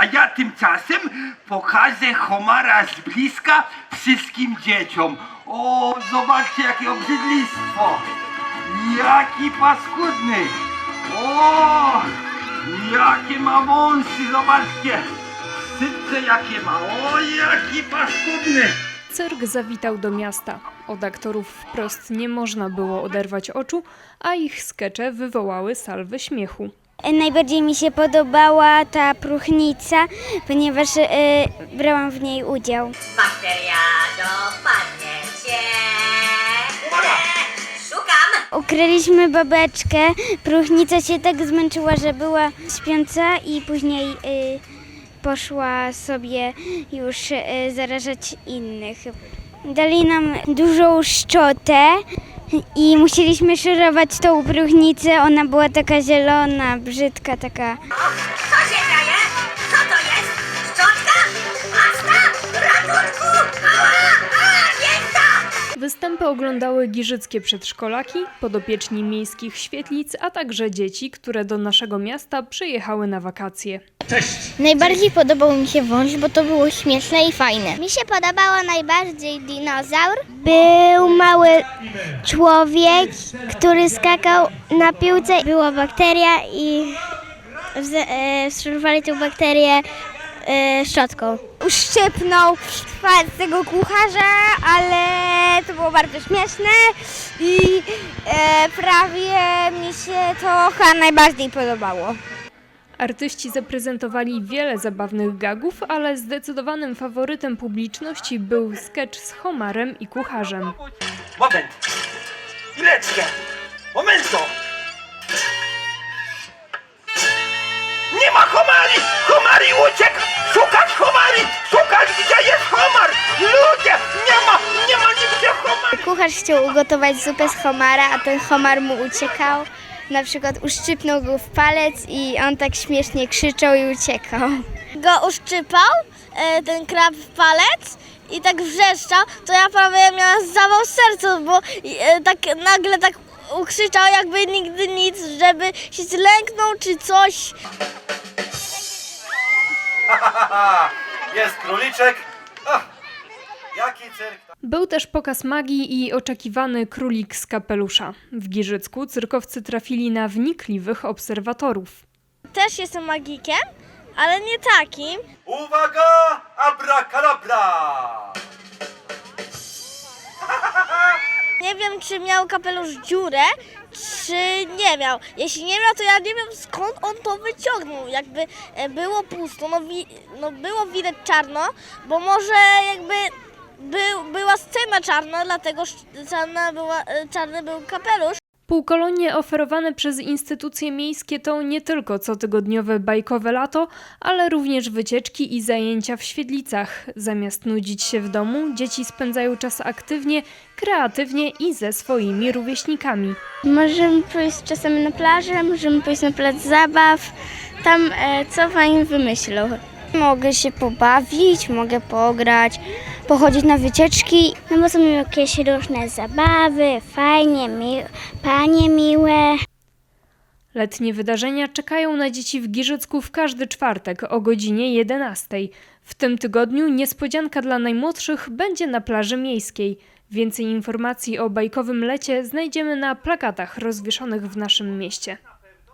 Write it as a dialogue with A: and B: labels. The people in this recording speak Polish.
A: A ja tymczasem pokażę homara z bliska wszystkim dzieciom. O, zobaczcie jakie obrzydlistwo. Jaki paskudny. O, jakie ma wąsy, zobaczcie. Sypce jakie ma. O, jaki paskudny.
B: Cyrk zawitał do miasta. Od aktorów wprost nie można było oderwać oczu, a ich skecze wywołały salwy śmiechu.
C: Najbardziej mi się podobała ta próchnica, ponieważ e, brałam w niej udział.
D: Bakteria dopadnie cię. Szukam!
C: Ukryliśmy babeczkę. Próchnica się tak zmęczyła, że była śpiąca i później e, poszła sobie już e, zarażać innych. Dali nam dużą szczotę i musieliśmy szorować tą próchnicę. Ona była taka zielona, brzydka, taka
D: Co się dzieje? Co to jest? Szczotka? Pasta? Ratunku! Ała! A, mięta!
B: Występy oglądały giżyckie przedszkolaki, podopieczni miejskich świetlic, a także dzieci, które do naszego miasta przyjechały na wakacje.
C: Najbardziej podobał mi się wąż, bo to było śmieszne i fajne. Mi się podobało najbardziej dinozaur. Był mały człowiek, który skakał na piłce. Była bakteria i wstrzymywali tę bakterię e, szczotką. Uszczypnął tego kucharza, ale to było bardzo śmieszne i e, prawie mi się to chyba najbardziej podobało.
B: Artyści zaprezentowali wiele zabawnych gagów, ale zdecydowanym faworytem publiczności był sketch z Homarem i kucharzem.
A: Moment. Chwileczkę. Momento. Nie ma homari! Homari uciekł! Szukać homari! Szukać gdzie jest homar! Ludzie! Nie ma! Nie ma nigdzie homari!
C: Kucharz chciał ugotować zupę z homara, a ten homar mu uciekał. Na przykład uszczypnął go w palec i on tak śmiesznie krzyczał i uciekał. Go uszczypał, e, ten krab w palec i tak wrzeszczał, to ja prawie miałam zawał serca, bo e, tak nagle tak ukrzyczał jakby nigdy nic, żeby się zlęknął czy coś.
E: Jest króliczek. Ach, jaki cyrk.
B: Był też pokaz magii i oczekiwany królik z kapelusza. W Giżycku cyrkowcy trafili na wnikliwych obserwatorów.
C: Też jestem magikiem, ale nie takim.
E: Uwaga! Abracadabra!
C: Nie wiem, czy miał kapelusz dziurę, czy nie miał. Jeśli nie miał, to ja nie wiem skąd on to wyciągnął. Jakby e, było pusto, no, wi- no było widać czarno, bo może jakby był, była scena czarna, dlatego czarna była, e, czarny był kapelusz.
B: Półkolonie oferowane przez instytucje miejskie to nie tylko cotygodniowe bajkowe lato, ale również wycieczki i zajęcia w świetlicach. Zamiast nudzić się w domu, dzieci spędzają czas aktywnie, kreatywnie i ze swoimi rówieśnikami.
C: Możemy pójść czasem na plażę, możemy pójść na plac zabaw. Tam e, co fajnie wymyślą. Mogę się pobawić, mogę pograć, pochodzić na wycieczki. No bo są jakieś różne zabawy, fajnie, mi- panie miłe.
B: Letnie wydarzenia czekają na dzieci w Giżycku w każdy czwartek o godzinie 11. W tym tygodniu niespodzianka dla najmłodszych będzie na plaży miejskiej. Więcej informacji o bajkowym lecie znajdziemy na plakatach rozwieszonych w naszym mieście.